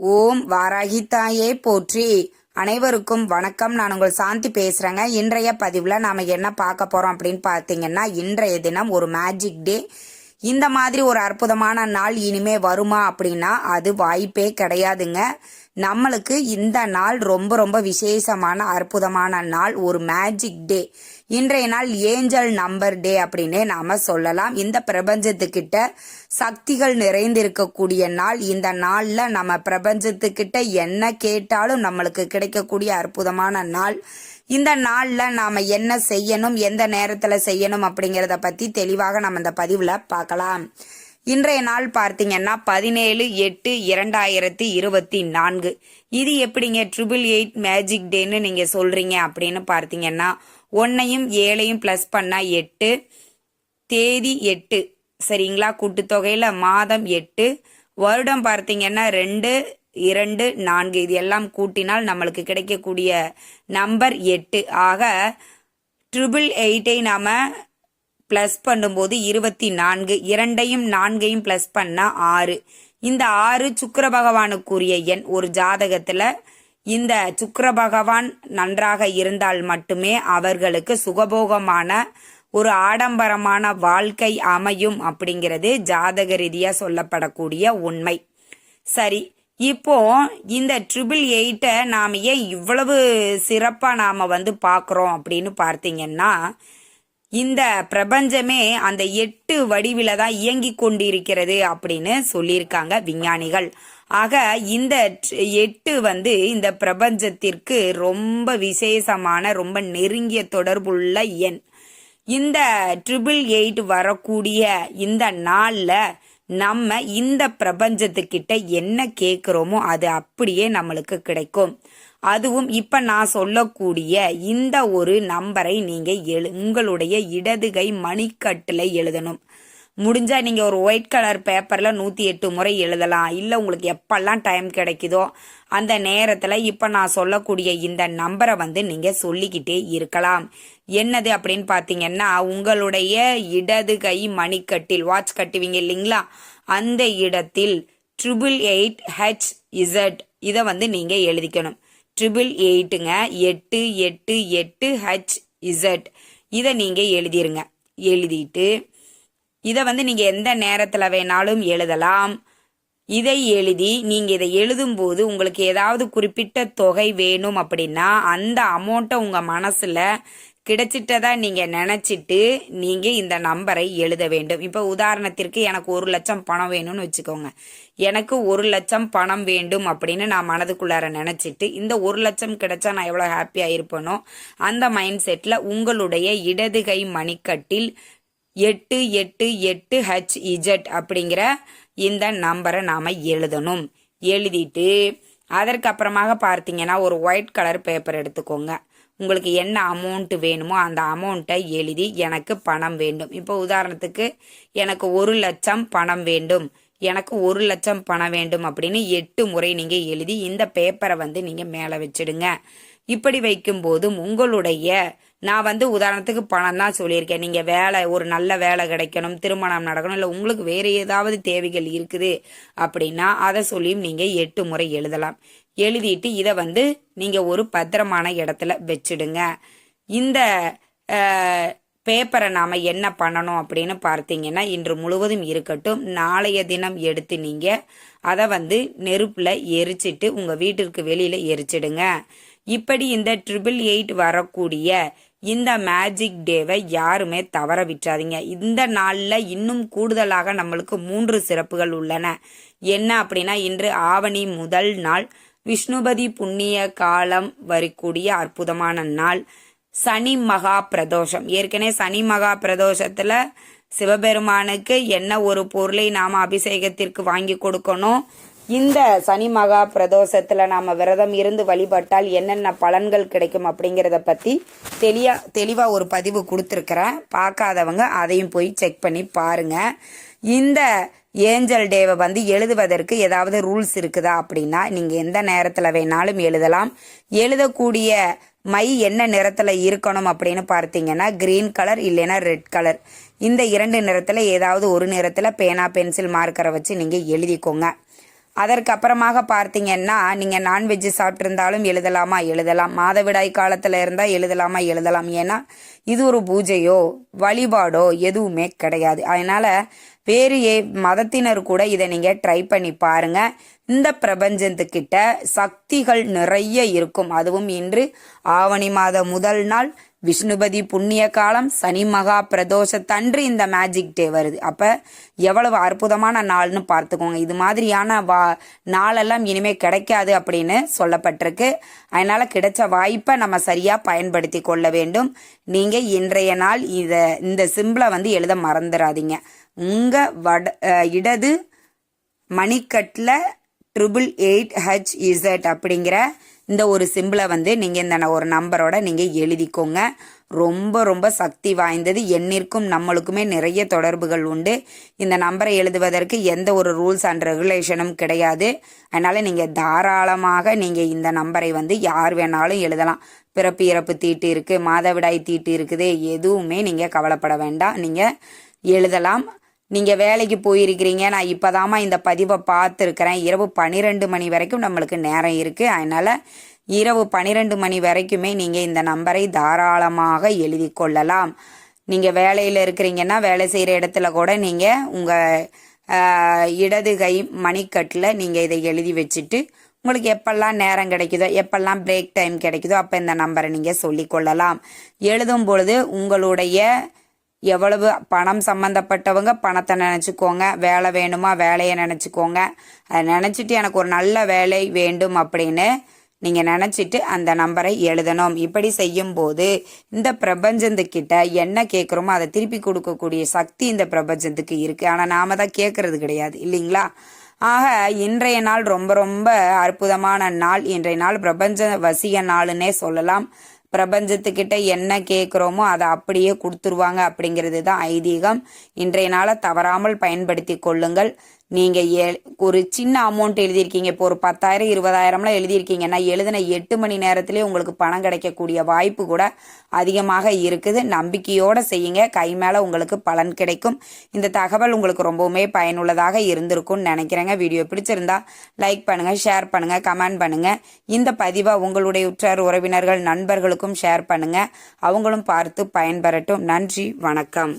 ஓம் வாராகி தாயே போற்றி. அனைவருக்கும் வணக்கம். நான் உங்கள் சாந்தி பேசுறேங்க. இன்றைய பதிவில் நாம என்ன பார்க்க போறோம் அப்படின்னு பார்த்தீங்கன்னா இன்றைய தினம் ஒரு மேஜிக் டே இந்த மாதிரி ஒரு அற்புதமான நாள் இனிமே வருமா அப்படின்னா அது வாய்ப்பே கிடையாதுங்க. நம்மளுக்கு இந்த நாள் ரொம்ப ரொம்ப விசேஷமான அற்புதமான நாள். ஒரு மேஜிக் டே இன்றைய நாள் ஏஞ்சல் நம்பர் டே அப்படின்னே நாம சொல்லலாம். இந்த பிரபஞ்சத்துக்கிட்ட சக்திகள் நிறைந்திருக்கக்கூடிய நாள். இந்த நாளில் நம்ம பிரபஞ்சத்துக்கிட்ட என்ன கேட்டாலும் நம்மளுக்கு கிடைக்கக்கூடிய அற்புதமான நாள். இந்த நாளில் நாம என்ன செய்யணும் எந்த நேரத்தில் செய்யணும் அப்படிங்கிறத பற்றி தெளிவாக நம்ம இந்த பதிவில் பார்க்கலாம். இன்றைய நாள் பார்த்தீங்கன்னா பதினேழு எட்டு இரண்டாயிரத்தி இருபத்தி நான்கு. இது எப்படிங்க? ட்ரிபிள் எயிட் மேஜிக் டேன்னு நீங்க சொல்றீங்க அப்படின்னு பார்த்தீங்கன்னா ஒன்னையும் ஏழையும் ப்ளஸ் பண்ணா எட்டு தேதி எட்டு. சரிங்களா? கூட்டுத்தொகையில் மாதம் எட்டு வருடம் பார்த்தீங்கன்னா ரெண்டு இரண்டு நான்கு. இது எல்லாம் கூட்டினால் நம்மளுக்கு கிடைக்கக்கூடிய நம்பர் எட்டு. ஆக ட்ரிபிள் எயிட்டை நாம ப்ளஸ் பண்ணும்போது இருபத்தி நான்கு இரண்டையும் நான்கையும் ப்ளஸ் பண்ணால் ஆறு. இந்த ஆறு சுக்கர பகவானுக்குரிய எண் ஒரு ஜாதகத்தில் இந்த சுக்கர பகவான் நன்றாக இருந்தால் மட்டுமே அவர்களுக்கு சுகபோகமான ஒரு ஆடம்பரமான வாழ்க்கை அமையும் அப்படிங்கிறது ஜாதக ரீதியாக சொல்லப்படக்கூடிய உண்மை. சரி இப்போ இந்த ட்ரிபிள் எயிட்டை நாம் ஏன் இவ்வளவு சிறப்பாக நாம் வந்து பார்க்குறோம் அப்படின்னு பார்த்தீங்கன்னா இந்த பிரபஞ்சமே அந்த எட்டு வடிவில தான் இயங்கி கொண்டிருக்கிறது அப்படின்னு சொல்லியிருக்காங்க விஞ்ஞானிகள். ஆக இந்த எட்டு வந்து இந்த பிரபஞ்சத்திற்கு ரொம்ப விசேஷமான ரொம்ப நெருங்கிய தொடர்புள்ள எண். இந்த ட்ரிபிள் எயிட் வரக்கூடிய இந்த நாளில் நம்ம இந்த பிரபஞ்சத்துக்கிட்ட என்ன கேட்குறோமோ அது அப்படியே நம்மளுக்கு கிடைக்கும். அதுவும் இப்ப நான் சொல்லக்கூடிய இந்த ஒரு நம்பரை நீங்க எழு உங்களுடைய இடதுகை மணிக்கட்டில் மணிக்கட்டுல எழுதணும். முடிஞ்சா நீங்க ஒரு ஒயிட் கலர் பேப்பர்ல நூத்தி எட்டு முறை எழுதலாம். இல்ல உங்களுக்கு எப்பெல்லாம் டைம் கிடைக்குதோ அந்த நேரத்துல இப்ப நான் சொல்லக்கூடிய இந்த நம்பரை வந்து நீங்க சொல்லிக்கிட்டே இருக்கலாம். என்னது அப்படின்னு பாத்தீங்கன்னா உங்களுடைய இடது கை மணிக்கட்டில் வாட்ச் கட்டுவீங்க இல்லைங்களா? அந்த இடத்தில் ட்ரிபிள் எயிட் ஹெச் இசட் இதை வந்து நீங்க எழுதிக்கணும். ட்ரிபிள் எயிட்டுங்க எட்டு எட்டு எட்டு ஹெச் இசட் இதை நீங்கள் எழுதிருங்க. எழுதிட்டு இதை வந்து நீங்கள் எந்த நேரத்தில் வேணாலும் எழுதலாம். இதை எழுதி நீங்கள் இதை எழுதும்போது உங்களுக்கு ஏதாவது குறிப்பிட்ட தொகை வேணும் அப்படின்னா அந்த அமௌண்ட்டை உங்கள் மனசில் கிடைச்சிட்டதா நீங்க நினைச்சிட்டு நீங்க இந்த நம்பரை எழுத வேண்டும். இப்போ உதாரணத்திற்கு எனக்கு ஒரு லட்சம் பணம் வேணும்னு வச்சுக்கோங்க. எனக்கு ஒரு லட்சம் பணம் வேண்டும் அப்படின்னு நான் மனதுக்குள்ளார நினைச்சிட்டு இந்த ஒரு லட்சம் கிடைச்சா நான் எவ்வளவு ஹாப்பியா இருப்பேனோ அந்த மைண்ட் செட்ல உங்களுடைய இடதுகை மணிக்கட்டில் எட்டு எட்டு எட்டு ஹச் இஜட் அப்படிங்கிற இந்த நம்பரை நாம எழுதணும். எழுதிட்டு அதற்கப்புறமாக பார்த்தீங்கன்னா ஒரு ஒயிட் கலர் பேப்பர் எடுத்துக்கோங்க. உங்களுக்கு என்ன அமௌண்ட் வேணுமோ அந்த அமௌண்ட்டை எழுதி எனக்கு பணம் வேண்டும். இப்போ உதாரணத்துக்கு எனக்கு ஒரு லட்சம் பணம் வேண்டும். எனக்கு ஒரு லட்சம் பணம் வேண்டும் அப்படின்னு எட்டு முறை நீங்கள் எழுதி இந்த பேப்பரை வந்து நீங்கள் மேலே வச்சிடுங்க. இப்படி வைக்கும்போதும் உங்களுடைய நான் வந்து உதாரணத்துக்கு பணம் தான் சொல்லியிருக்கேன். நீங்கள் வேலை ஒரு நல்ல வேலை கிடைக்கணும் திருமணம் நடக்கணும் இல்லை உங்களுக்கு வேறு ஏதாவது தேவைகள் இருக்குது அப்படின்னா அதை சொல்லியும் நீங்கள் எட்டு முறை எழுதலாம். எழுதிட்டு இதை வந்து நீங்கள் ஒரு பத்திரமான இடத்துல வச்சுடுங்க. இந்த பேப்பரை நாம் என்ன பண்ணணும் அப்படின்னு பார்த்தீங்கன்னா இன்று முழுவதும் இருக்கட்டும் நாளைய தினம் எடுத்து நீங்கள் அதை வந்து நெருப்பில் எரிச்சிட்டு உங்கள் வீட்டிற்கு வெளியில் எரிச்சிடுங்க. இப்படி இந்த ட்ரிபிள் எயிட் வரக்கூடிய இந்த மேஜிக் டேவை யாருமே தவற விட்டுறாதீங்க. இந்த நாளில் இன்னும் கூடுதலாக நம்மளுக்கு மூன்று சிறப்புகள் உள்ளன. என்ன அப்படின்னா இன்று ஆவணி முதல் நாள் விஷ்ணுபதி புண்ணிய காலம் வரக்கூடிய அற்புதமான நாள். சனி மகா பிரதோஷம். ஏற்கனவே சனி மகா பிரதோஷத்துல சிவபெருமானுக்கு என்ன ஒரு பொருளை நாம அபிஷேகத்திற்கு வாங்கி கொடுக்கணும்? இந்த சனி மகா பிரதோஷத்துல நாம விரதம் இருந்து வழிபட்டால் என்னென்ன பலன்கள் கிடைக்கும் அப்படிங்கிறத பத்தி தெளியா தெளிவா ஒரு பதிவு கொடுத்துருக்கிறேன். பார்க்காதவங்க அதையும் போய் செக் பண்ணி பாருங்க. இந்த ஏஞ்சல் டேவை வந்து எழுதுவதற்கு ஏதாவது ரூல்ஸ் இருக்குதா அப்படின்னா நீங்கள் எந்த நேரத்தில் வேணாலும் எழுதலாம். எழுதக்கூடிய மை என்ன நிறத்தில் இருக்கணும் அப்படின்னு பார்த்தீங்கன்னா கிரீன் கலர் இல்லைன்னா ரெட் கலர். இந்த இரண்டு நிறத்தில் ஏதாவது ஒரு நிறத்தில் பேனா பென்சில் மார்க்கரை வச்சு நீங்கள் எழுதிக்கோங்க. அதற்கப்புறமாக பார்த்தீங்கன்னா நீங்கள் நான்வெஜ் சாப்பிட்ருந்தாலும் எழுதலாமா? எழுதலாம். மாதவிடாய் காலத்தில் இருந்தால் எழுதலாமா? எழுதலாம். ஏன்னா இது ஒரு பூஜையோ வழிபாடோ எதுவுமே கிடையாது. அதனால் வேறு ஏ மதத்தினர் கூட இதை நீங்கள் ட்ரை பண்ணி பாருங்க. இந்த பிரபஞ்சத்துக்கிட்ட சக்திகள் நிறைய இருக்கும். அதுவும் இன்று ஆவணி மாத முதல் நாள் விஷ்ணுபதி புண்ணிய காலம் சனி மகா பிரதோஷத்தன்று இந்த மேஜிக் டே வருது. அப்போ எவ்வளவு அற்புதமான நாள்னு பார்த்துக்கோங்க. இது மாதிரியான வா நாளெல்லாம் இனிமே கிடைக்காது அப்படின்னு சொல்லப்பட்டிருக்கு. அதனால் கிடைச்ச வாய்ப்பை நம்ம சரியாக பயன்படுத்தி கொள்ள வேண்டும். நீங்கள் இன்றைய நாள் இதை இந்த சிம்பிளை வந்து எழுத மறந்துடாதீங்க உங்கள் வட இடது மணிக்கட்டில் ட்ரிபிள் எயிட் ஹெச் இசட் அப்படிங்கிற இந்த ஒரு சிம்பிளை வந்து நீங்கள் இந்த ந- ஒரு நம்பரோட நீங்கள் எழுதிக்கோங்க. ரொம்ப ரொம்ப சக்தி வாய்ந்தது. என்னிற்கும் நம்மளுக்குமே நிறைய தொடர்புகள் உண்டு. இந்த நம்பரை எழுதுவதற்கு எந்த ஒரு ரூல்ஸ் அண்ட் ரெகுலேஷனும் கிடையாது. அதனால் நீங்கள் தாராளமாக நீங்கள் இந்த நம்பரை வந்து யார் வேணாலும் எழுதலாம். பிறப்பு இறப்பு தீட்டு இருக்குது மாதவிடாய் தீட்டு இருக்குது எதுவுமே நீங்கள் கவலைப்பட வேண்டாம். நீங்கள் எழுதலாம். நீங்கள் வேலைக்கு போயிருக்கிறீங்க. நான் இப்போதாம்மா இந்த பதிவை பார்த்துருக்குறேன். இரவு பன்னிரெண்டு மணி வரைக்கும் நம்மளுக்கு நேரம் இருக்குது அதனால் இரவு பன்னிரெண்டு மணி வரைக்குமே நீங்கள் இந்த நம்பரை தாராளமாக எழுதி கொள்ளலாம். நீங்கள் வேலையில் இருக்கிறீங்கன்னா வேலை செய்கிற இடத்துல கூட நீங்கள் உங்கள் இடது கை மணிக்கட்டில் நீங்கள் இதை எழுதி வச்சுட்டு உங்களுக்கு எப்பெல்லாம் நேரம் கிடைக்குதோ எப்பெல்லாம் பிரேக் டைம் கிடைக்குதோ அப்போ இந்த நம்பரை நீங்கள் சொல்லிக்கொள்ளலாம் எழுதும் பொழுது உங்களுடைய எவ்வளவு பணம் சம்மந்தப்பட்டவங்க பணத்தை நினச்சிக்கோங்க வேலை வேணுமா வேலையை நினச்சிக்கோங்க. அதை நினச்சிட்டு எனக்கு ஒரு நல்ல வேலை வேண்டும் அப்படின்னு நீங்கள் நினச்சிட்டு அந்த நம்பரை எழுதணும். இப்படி செய்யும்போது இந்த பிரபஞ்சத்துக்கிட்ட என்ன கேட்குறோமோ அதை திருப்பி கொடுக்கக்கூடிய சக்தி இந்த பிரபஞ்சத்துக்கு இருக்குது ஆனால் நாம தான் கேட்குறது கிடையாது இல்லைங்களா? ஆக இன்றைய நாள் ரொம்ப ரொம்ப அற்புதமான நாள். இன்றைய நாள் பிரபஞ்ச வசிய நாளுன்னே சொல்லலாம். பிரபஞ்சத்துக்கிட்ட என்ன கேட்குறோமோ அதை அப்படியே கொடுத்துருவாங்க அப்படிங்கிறது தான் ஐதீகம். இன்றைய நாளை தவறாமல் பயன்படுத்தி கொள்ளுங்கள். நீங்கள் எ ஒரு சின்ன அமௌண்ட் எழுதியிருக்கீங்க. இப்போ ஒரு பத்தாயிரம் இருபதாயிரம்லாம் எழுதியிருக்கீங்கன்னா எழுதின எட்டு மணி நேரத்திலே உங்களுக்கு பணம் கிடைக்கக்கூடிய வாய்ப்பு கூட அதிகமாக இருக்குது. நம்பிக்கையோடு செய்யுங்க. கை மேலே உங்களுக்கு பலன் கிடைக்கும். இந்த தகவல் உங்களுக்கு ரொம்பவுமே பயனுள்ளதாக இருந்திருக்கும்னு நினைக்கிறேங்க. வீடியோ பிடிச்சிருந்தா லைக் பண்ணுங்கள் ஷேர் பண்ணுங்கள் கமெண்ட் பண்ணுங்கள் இந்த பதிவை உங்களுடைய உற்றார் உறவினர்கள் நண்பர்களுக்கும் ஷேர் பண்ணுங்கள் அவங்களும் பார்த்து பயன்பெறட்டும். நன்றி வணக்கம்.